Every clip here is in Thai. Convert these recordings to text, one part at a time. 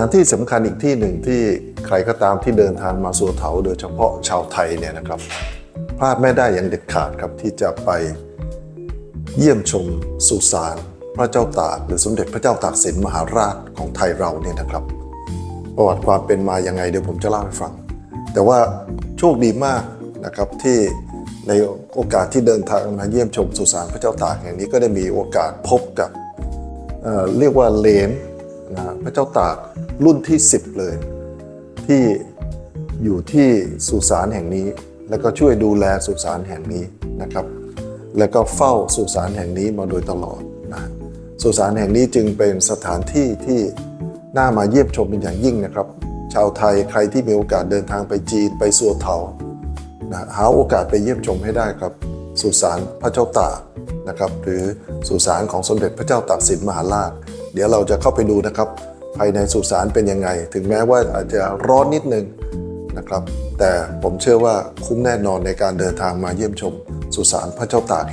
ถานที่สำคัญอีกที่หนึ่งที่ใครก็ตามที่เดินทางมาสัวเถาโดยเฉพาะชาวไทยเนี่ยนะครับพลาดไม่ได้อย่างเด็ดขาดครับที่จะไปเยี่ยมชมสุสานพระเจ้าตากหรือสมเด็จพระเจ้าตากสินมหาราชของไทยเราเนี่ยนะครับ ประวัติความเป็นมายังไงเดี๋ยวผมจะเล่าให้ฟัง แต่ว่าโชคดีมากนะครับที่ในโอกาสที่เดินทางมาเยี่ยมชมสุสานพระเจ้าตากแห่งนี้ก็ได้มีโอกาสพบกับเอ่อเรียกว่าเลน นะพระเจ้าตากรุ่นที่ 10 เลย ที่อยู่ที่สุสานแห่งนี้ แล้วก็ช่วยดูแลสุสานแห่งนี้นะครับ แล้วก็เฝ้าสุสานแห่งนี้มาโดยตลอดนะสุสานแห่งนี้จึงเป็นสถานที่ที่น่ามาเยี่ยมชมเป็นอย่างยิ่งนะครับ ชาวไทยใครที่มีโอกาสเดินทางไปจีนไปสัวเถานะหาโอกาสไปเยี่ยมชมให้ได้ครับ สุสานพระเจ้าตากนะครับ หรือสุสานของสมเด็จพระเจ้าตากสินมหาราช ดี๋ยวเราจะเข้าไปดูนะครับ ภายในสุสานเป็นยังไง ถึงแม้ว่าอาจจะร้อนนิดนึงนะครับ แต่ผมเชื่อว่าคุ้มแน่นอนในการเดินทางมาเยี่ยมชมสุสานพระเจ้าตาก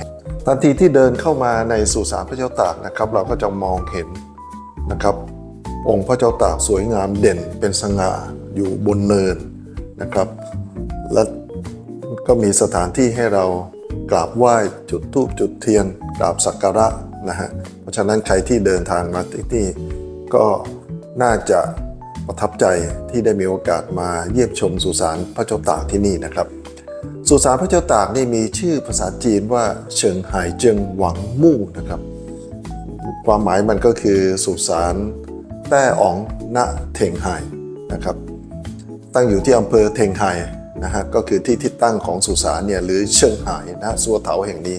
ทันทีที่เดินเข้ามาในสุสานพระเจ้าตากนะครับ เราก็จะมองเห็นนะครับ องค์พระเจ้าตากสวยงามเด่นเป็นสง่าอยู่บนเนินนะครับ และก็มีสถานที่ให้เรากราบไหว้จุดธูปจุดเทียนกราบสักการะ นะฮะเพราะฉะนั้นใครที่เดินทางมาที่นี่ก็น่าจะประทับใจที่ได้มีโอกาสมาเยี่ยมชมสุสานพระเจ้าตากที่นี่นะครับสุสานพระเจ้าตากนี่มีชื่อภาษาจีนว่าเฉิงหายเจิงหวังมู่นะครับ ความหมายมันก็คือสุสานแต้อ๋องณเถงไห่นะครับ ตั้งอยู่ที่อำเภอเทงไห่นะฮะก็คือที่ที่ตั้งของสุสานเนี่ยหรือเชิงไห่นะสัวเถาแห่งนี้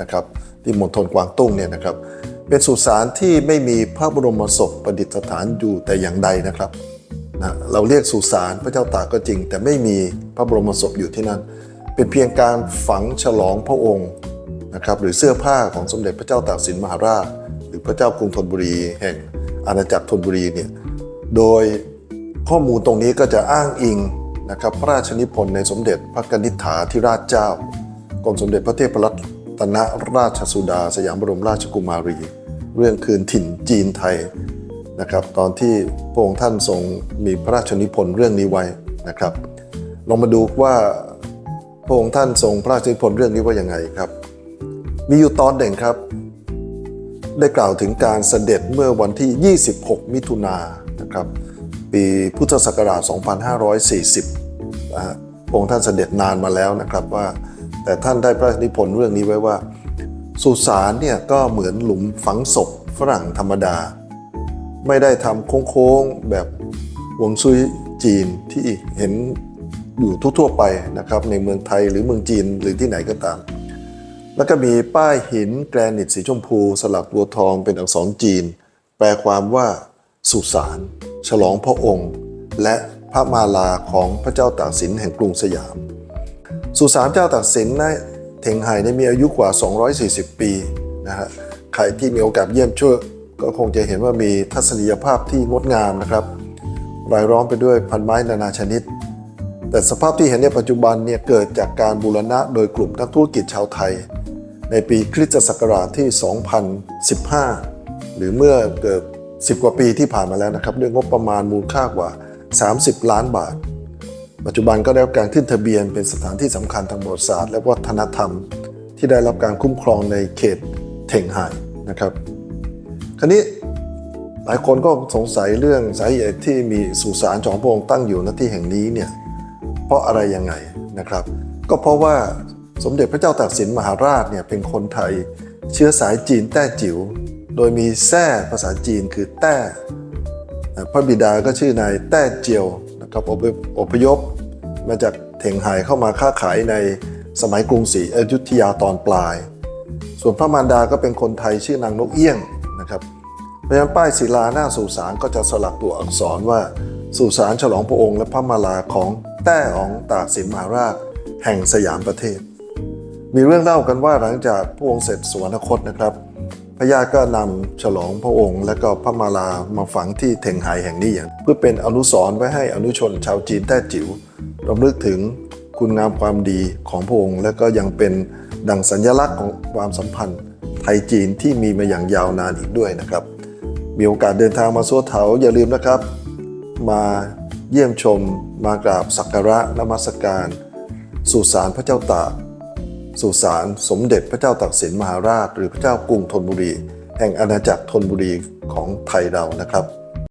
นะครับที่มณฑลกวางตุ้งเนี่ยนะครับเป็นสุสานที่ไม่มีพระบรมศพประดิษฐานอยู่แต่อย่างใดนะครับนะเราเรียกสุสานพระเจ้าตากก็จริง แต่ไม่มีพระบรมศพอยู่ที่นั่น เป็นเพียงการฝังฉลองพระองค์นะครับหรือเสื้อผ้าของสมเด็จพระเจ้าตากสินมหาราช หรือพระเจ้ากรุงธนบุรีแห่งอาณาจักรธนบุรีเนี่ยโดยข้อมูลตรงนี้ก็จะอ้างอิงนะครับพระราชนิพนธ์ในสมเด็จพระกนิษฐาธิราชเจ้ากรมสมเด็จพระเทพรัตน ตนราชสุดา สยามบรมราชกุมารี เรื่องคืนถิ่นจีนไทยนะครับตอนที่พระองค์ท่านทรงมีพระราชนิพนธ์เรื่องนี้ไว้นะครับลองมาดูว่าพระองค์ท่านทรงพระราชนิพนธ์เรื่องนี้ว่ายังไงครับ มีอยู่ตอนเด่นครับ ได้กล่าวถึงการเสด็จเมื่อวันที่ 26 มิถุนายนะครับปีพุทธศักราช 2540นะฮะพระองค์ท่านเสด็จนานมาแล้วนะครับว่า แต่ท่านได้พระราชนิพนธ์เรื่องนี้ไว้ว่า สุสานเนี่ยก็เหมือนหลุมฝังศพฝรั่งธรรมดา ไม่ได้ทำโค้งๆแบบวงซุยจีนที่เห็นอยู่ทั่วๆไปนะครับในเมืองไทยหรือเมืองจีนหรือที่ไหนก็ตาม แล้วก็มีป้ายหินแกรนิตสีชมพู สลักบัวทองเป็นอักษรจีน แปลความว่าสุสาน ฉลองพระองค์ และพระมาลาของพระเจ้าตากสินแห่งกรุงสยาม สุสานเจ้าตากสินในเทงไห่เนี่ยมีอายุกว่า 240 ปีนะฮะใครที่มีโอกาสเยี่ยมช่วยก็คงจะเห็นว่ามีทัศนียภาพที่งดงามนะครับรายล้อมไปด้วยพันไม้นานาชนิด แต่สภาพที่เห็นในปัจจุบันเนี่ยเกิดจากการบูรณะโดยกลุ่มนักธุรกิจชาวไทย ในปีคริสตศักราชที่ 2015 หรือเมื่อเกิด 10 กว่าปีที่ผ่านมาแล้วนะครับ ด้วยงบประมาณมูลค่ากว่า 30 ล้านบาท ปัจจุบันก็ได้รับการขึ้นทะเบียนเป็นสถานที่สำคัญทางประวัติศาสตร์และวัฒนธรรม ที่ได้รับการคุ้มครองในเขตเถงไห่นะครับ คราวนี้หลายคนก็สงสัยเรื่องสาเหตุที่มีสุสานจอมพระองค์ตั้งอยู่ณที่แห่งนี้เนี่ยเพราะอะไรยังไงนะครับ ก็เพราะว่าสมเด็จพระเจ้าตากสินมหาราชเนี่ยเป็นคนไทยเชื้อสายจีนแต้จิ๋วโดยมีแท้ภาษาจีนคือแต่พระบิดาก็ชื่อนายแต้เจียวนะครับอพอพยพ มาจากเถงไห่เข้ามาค้าขายในสมัยกรุงศรีอยุธยาตอนปลาย ส่วนพระมารดาก็เป็นคนไทยชื่อนางนกเอี้ยงนะครับเพราะฉะนั้นป้ายศิลาหน้าสุสานก็จะสลักตัวอักษรว่าสุสานฉลองพระองค์และพระมาลาของแต้อองตากสินมหาราช แห่งสยามประเทศ มีเรื่องเล่ากันว่าหลังจากพระองค์เสร็จสวรรคตนะครับพระญาติก็นำฉลองพระองค์ และก็พระมาลามาฝังที่เถงไห่แห่งนี้อย่างเพื่อเป็นอนุสรณ์ไว้ให้อนุชนชาวจีนแต้จิ๋ว รำลึกถึงคุณงามความดีของพระองค์ และก็ยังเป็นดังสัญลักษณ์ของความสัมพันธ์ไทยจีนที่มีมาอย่างยาวนานอีกด้วยนะครับ มีโอกาสเดินทางมาโซัเถาอย่าลืมนะครับ มาเยี่ยมชมมากราบสักการะนมัสการ สุสานพระเจ้าตากสุสานสมเด็จพระเจ้าตากสินมหาราช หรือพระเจ้ากรุงธนบุรี แห่งอาณาจักรธนบุรีของไทยเรานะครับ